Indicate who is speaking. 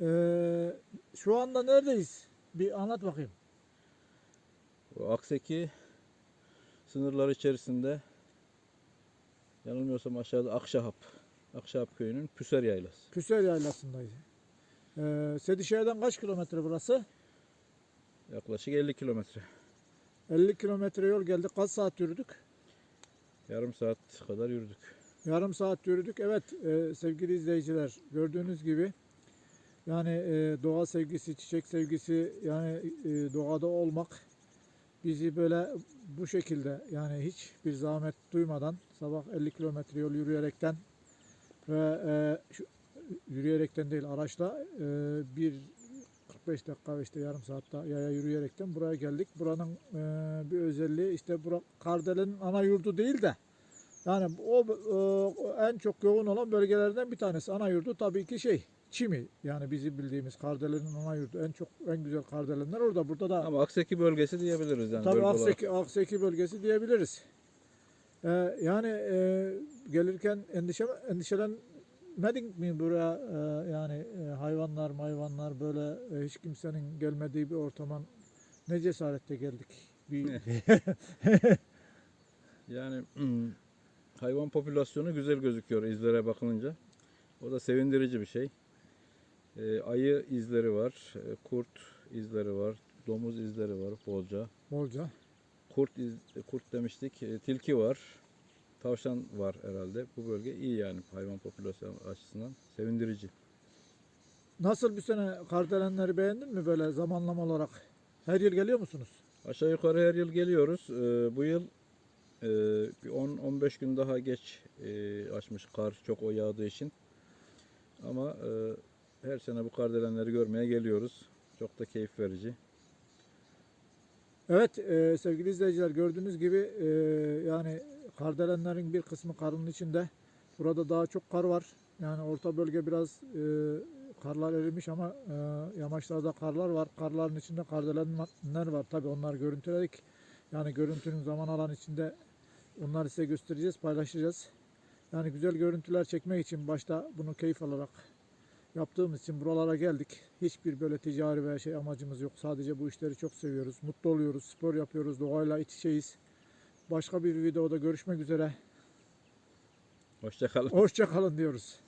Speaker 1: Ee, şu anda neredeyiz? Bir anlat bakayım.
Speaker 2: Akseki sınırları içerisinde yanılmıyorsam aşağıda Akşahap. Akşahap köyünün Püser Yaylası.
Speaker 1: Küser Yaylası'ndayız. Ee, Sedişehir'den kaç kilometre burası?
Speaker 2: Yaklaşık 50 kilometre.
Speaker 1: 50 kilometre yol geldik. Kaç saat yürüdük?
Speaker 2: Yarım saat kadar yürüdük.
Speaker 1: Yarım saat yürüdük. Evet e, sevgili izleyiciler gördüğünüz gibi yani e, doğa sevgisi, çiçek sevgisi yani e, doğada olmak bizi böyle bu şekilde yani hiçbir zahmet duymadan sabah 50 kilometre yol yürüyerekten ve e, şu, yürüyerekten değil araçla e, bir 45 dakika işte yarım saatte yaya yürüyerekten buraya geldik. Buranın e, bir özelliği işte bura Kardelen'in ana yurdu değil de yani o e, en çok yoğun olan bölgelerden bir tanesi. Ana yurdu tabii ki şey Çimi. Yani bizim bildiğimiz Kardelen'in ana yurdu. En çok en güzel Kardelenler orada. Burada da
Speaker 2: Ama Akseki bölgesi diyebiliriz yani.
Speaker 1: tabii
Speaker 2: bölge olarak.
Speaker 1: Akseki, Akseki bölgesi diyebiliriz. E, yani e, gelirken endişe endişelenmedik mi buraya e, yani e, hayvanlar hayvanlar böyle e, hiç kimsenin gelmediği bir ortama ne cesaretle geldik. Bir,
Speaker 2: Yani hmm, hayvan popülasyonu güzel gözüküyor izlere bakılınca. O da sevindirici bir şey. Ee, ayı izleri var, e, kurt izleri var, domuz izleri var bolca.
Speaker 1: bolca.
Speaker 2: Kurt iz, e, kurt demiştik, e, tilki var, tavşan var herhalde. Bu bölge iyi yani hayvan popülasyonu açısından sevindirici.
Speaker 1: Nasıl bir sene Kardelenleri beğendin mi böyle zamanlama olarak? Her yıl geliyor musunuz?
Speaker 2: Aşağı yukarı her yıl geliyoruz. Ee, bu yıl e, bir 10-15 gün daha geç e, açmış kar çok o yağdığı için. Ama e, her sene bu kardelenleri görmeye geliyoruz. Çok da keyif verici.
Speaker 1: Evet e, sevgili izleyiciler gördüğünüz gibi yani Kardelenlerin bir kısmı karın içinde. Burada daha çok kar var. Yani orta bölge biraz e, karlar erimiş ama e, yamaçlarda karlar var. Karların içinde kardelenler var. Tabi onlar görüntüledik. Yani görüntünün zaman alan içinde onları size göstereceğiz, paylaşacağız. Yani güzel görüntüler çekmek için başta bunu keyif alarak yaptığımız için buralara geldik. Hiçbir böyle ticari veya şey amacımız yok. Sadece bu işleri çok seviyoruz. Mutlu oluyoruz. Spor yapıyoruz. Doğayla iç içeyiz. Başka bir videoda görüşmek üzere.
Speaker 2: Hoşçakalın.
Speaker 1: Hoşça kalın diyoruz.